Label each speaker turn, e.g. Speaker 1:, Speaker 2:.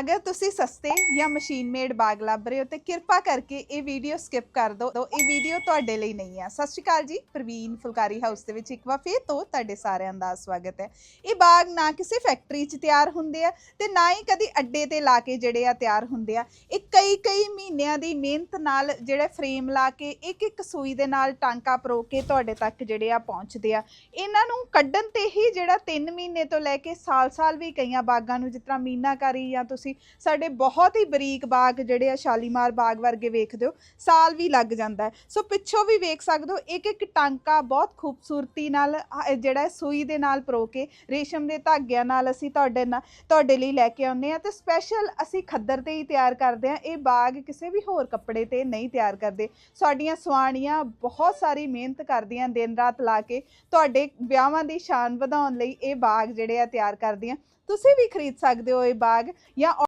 Speaker 1: ਅਗਰ ਤੁਸੀਂ ਸਸਤੇ ਜਾਂ ਮਸ਼ੀਨ ਮੇਡ ਬਾਗ ਲੱਭ ਰਹੇ ਹੋ ਤੇ ਕਿਰਪਾ ਕਰਕੇ ਇਹ ਵੀਡੀਓ ਸਕਿਪ ਕਰ ਦਿਓ। ਇਹ ਵੀਡੀਓ ਤੁਹਾਡੇ ਲਈ ਨਹੀਂ ਹੈ ਸਤਿ ਸ਼੍ਰੀ ਅਕਾਲ ਜੀ, ਪ੍ਰਵੀਨ ਫੁਲਕਾਰੀ ਹਾਊਸ ਦੇ ਵਿੱਚ ਇੱਕ ਵਾਰ ਫੇਰ ਤੋਂ ਤੁਹਾਡੇ ਸਾਰਿਆਂ ਦਾ ਸਵਾਗਤ ਹੈ। ਇਹ ਬਾਗ ਨਾ ਕਿਸੇ ਫੈਕਟਰੀ 'ਚ ਤਿਆਰ ਹੁੰਦੇ ਆ ਤੇ ਨਾ ਹੀ ਕਦੀ ਅੱਡੇ ਤੇ ਲਾ ਕੇ ਜਿਹੜੇ ਆ ਤਿਆਰ ਹੁੰਦੇ ਆ। ਇਹ ਕਈ ਕਈ ਮਹੀਨਿਆਂ ਦੀ ਮਿਹਨਤ ਨਾਲ ਜਿਹੜੇ ਫਰੇਮ ਲਾ ਕੇ, ਇੱਕ ਇੱਕ ਸੂਈ ਦੇ ਨਾਲ ਟਾਂਕਾ ਪਰੋ ਕੇ ਤੁਹਾਡੇ ਤੱਕ ਜਿਹੜੇ ਆ ਪਹੁੰਚਦੇ ਆ। ਇਹਨਾਂ ਨੂੰ ਕੱਢਣ ਤੇ ਹੀ ਜਿਹੜਾ 3 ਮਹੀਨੇ ਤੋਂ ਲੈ ਕੇ ਸਾਲ-ਸਾਲ ਵੀ ਕਈਆਂ ਬਾਗਾਂ ਨੂੰ ਜਿਸ ਤਰ੍ਹਾਂ ਮੀਨਾਕਾਰੀ ਜਾਂ ਤੁਸੀਂ ਸਾਡੇ ਬਹੁਤ ਹੀ ਬਰੀਕ ਬਾਗ ਜਿਹੜੇ ਆ ਸ਼ਾਲੀਮਾਰ ਬਾਗ ਵਰਗੇ ਵੇਖਦੇ ਹੋ, ਸਾਲ ਵੀ ਲੱਗ ਜਾਂਦਾ ਸੋ ਪਿੱਛੋਂ ਵੀ ਵੇਖ ਸਕਦੇ ਹੋ, ਇੱਕ ਇੱਕ ਟਾਂਕਾ ਬਹੁਤ ਖੂਬਸੂਰਤੀ ਨਾਲ ਜਿਹੜਾ ਸੂਈ ਦੇ ਨਾਲ ਪਰੋ ਕੇ, ਰੇਸ਼ਮ ਦੇ ਧਾਗਿਆਂ ਨਾਲ ਅਸੀਂ ਤੁਹਾਡੇ ਨਾਲ, ਤੁਹਾਡੇ ਲਈ ਲੈ ਕੇ ਆਉਂਦੇ ਆ ਤੇ ਸਪੈਸ਼ਲ ਅਸੀਂ ਖੱਦਰ ਤੇ ਹੀ ਤਿਆਰ ਕਰਦੇ ਆ ਇਹ ਬਾਗ ਕਿਸੇ ਵੀ ਹੋਰ ਕੱਪੜੇ ਤੇ ਨਹੀਂ ਤਿਆਰ ਕਰਦੇ। ਸਾਡੀਆਂ ਸਵਾਣੀਆਂ ਬਹੁਤ ਸਾਰੀ ਮਿਹਨਤ ਕਰਦੀਆਂ, ਦਿਨ ਰਾਤ ਲਾ ਕੇ ਤੁਹਾਡੇ ਵਿਆਹਾਂ ਦੀ ਸ਼ਾਨ ਵਧਾਉਣ ਲਈ ਇਹ ਬਾਗ ਜਿਹੜੇ ਆ ਤਿਆਰ ਕਰਦੀਆਂ। ਤੁਸੀਂ ਵੀ ਖਰੀਦ ਸਕਦੇ ਹੋ ਇਹ ਬਾਗ ਜਾਂ